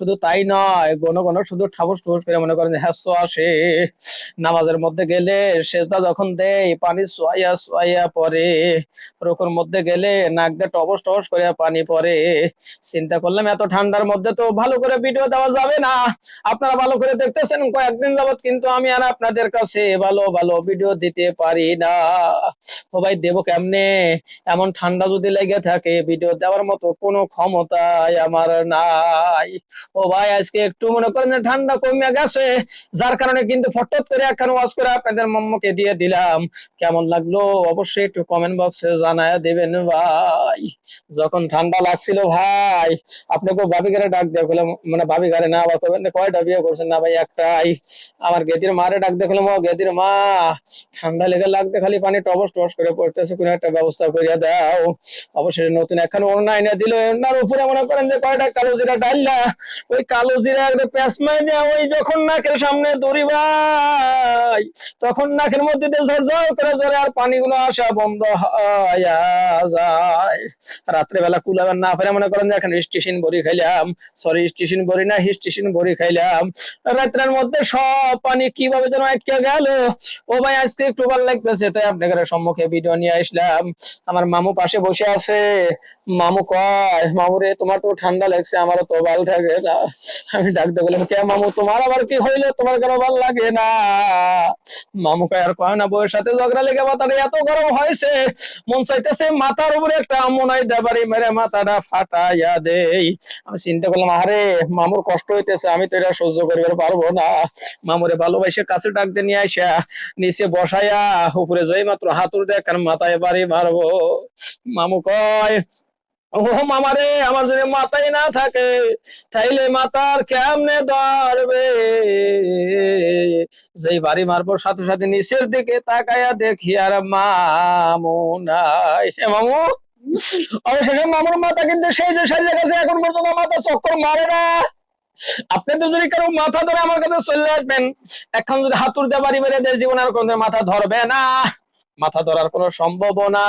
শুধু তাই নয় ঘন ঘন শুধু ঠাকুর ঠুস করে মনে করেন হ্যাঁ আসে নামাজের মধ্যে গেলে সেজদা যখন দেয়, পানি সোয়াইয়া সোয়াইয়া পরে। রুকুর মধ্যে গেলে নাক দিয়ে টবস টবস করে পানি পড়ে চিন্তা করলাম, এত ঠান্ডার মধ্যে তো ভালো করে ভিডিও দেওয়া যাবে না। আপনারা ভালো করে দেখতেছেন, কয়েকদিন যাবত কিন্তু আমি আর আপনাদের কাছে ভালো ভালো ভিডিও দিতে পারি না। ও ভাই, দেবো কেমনে? এমন ঠান্ডা যদি লেগে থাকে ভিডিও দেওয়ার মতো কোনো ক্ষমতাই আমার নাই। ও ভাই, আজকে একটু মনে করেন ঠান্ডা কমে গেছে, যার কারণে কিন্তু ফটফট করে একখান ওয়াজ করে আপনাদের মম্মকে দিয়ে দিলাম। কেমন লাগল অবশ্যই একটু কমেন্ট বক্সে জানায় দেবেন ভাই। যখন ঠান্ডা লাগছিল ভাই আপনাকে ভাবি গারে ডাক দিয়ে বললাম মানে ভাবি গারে না, আবার কবেন কয়টা বিয়ে করছেন না ভাই একটাই। আমার গেদির মারে ডাক দেখলাম ও গেদির মা, ঠান্ডা লেগে লাগতে খালি পানি টবস টবস করে পড়তেছে, কোনো একটা ব্যবস্থা করিয়া দাও। অবশ্যই নতুন এখন অনলাইনে দিল ওনার উপরে মনে করেন যে কয়টা কালো জিরা ডাইলা ওই কালো জিরা একটা প্যাসমাই মাইনে ওই যখন নাকের সামনে দড়ি তখন নাকের মধ্যে দিয়ে ঝর ঝর করে ঝরে আর পানিগুলো আসা বন্ধ যায়। রাত্রেবেলা কুলাবেন না ফেরে মনে করেন এখন স্টেশন বড়ি খাইলাম। সরি স্টেশন বড়ি না স্টেশন বড়ি খাইলাম। রাত্রের মধ্যে সব পানি কীভাবে যেন আটকে গেল। ও ভাই, আজকে একটু ভালো লাগতেছে, তাই আপনাদের সম্মুখে ভিডিও নিয়ে আসলাম। আমার মামু পাশে বসে আছে। মামু কয়, মামু রে, তোমার তো ঠান্ডা লাগছে, আমারও তো ভালো থাকে না আমি ডাকতে বললাম, কে মামু, তোমার আবার কি হইল? তোমার কেন ভালো লাগে না? মামু কয় আর কয় না, বউয়ের সাথে ঝগড়া লেগে মাথাটা এত গরম হয়েছে। মন চাইতেছে মাথার উপরে একটা আমনাই দেবারি মেরে মাথাটা ফাটাইয়া দেই। আমি চিন্তা করলাম আরে মামুর কষ্ট হইতেছে, আমি তো এটা সহ্য করিবার পারব না। মামুরে ভালোবাসে কাছে ডাকতে নিয়ে আসা নিচে বসাইয়া উপরে যাই মাত্র হাতুর দেখ মাথায় বাড়ি মারবো। মামু কয় ও মামারে আমার যদি মাথায় না থাকে, তাইলে মাথার কেমনে ধরবে? যেই বাড়ি মারবো সাথে সাথে নিচের দিকে তাকাইয়া দেখি আর মামু নাই। হে মামু, অবশেষে মামুর মাথা কিন্তু সেই যে সেই গেছে, এখন পর্যন্ত মাথা চক্কর মারে না। আপনি তো যদি কারও মাথা ধরে আমার কাছে চলে আসবেন, এখন যদি হাতুর দিয়ে বাড়ি মেরে দেয়, জীবন আর কোনদিন মাথা ধরবে না। মাথা ধরার কোনো সম্ভাবনা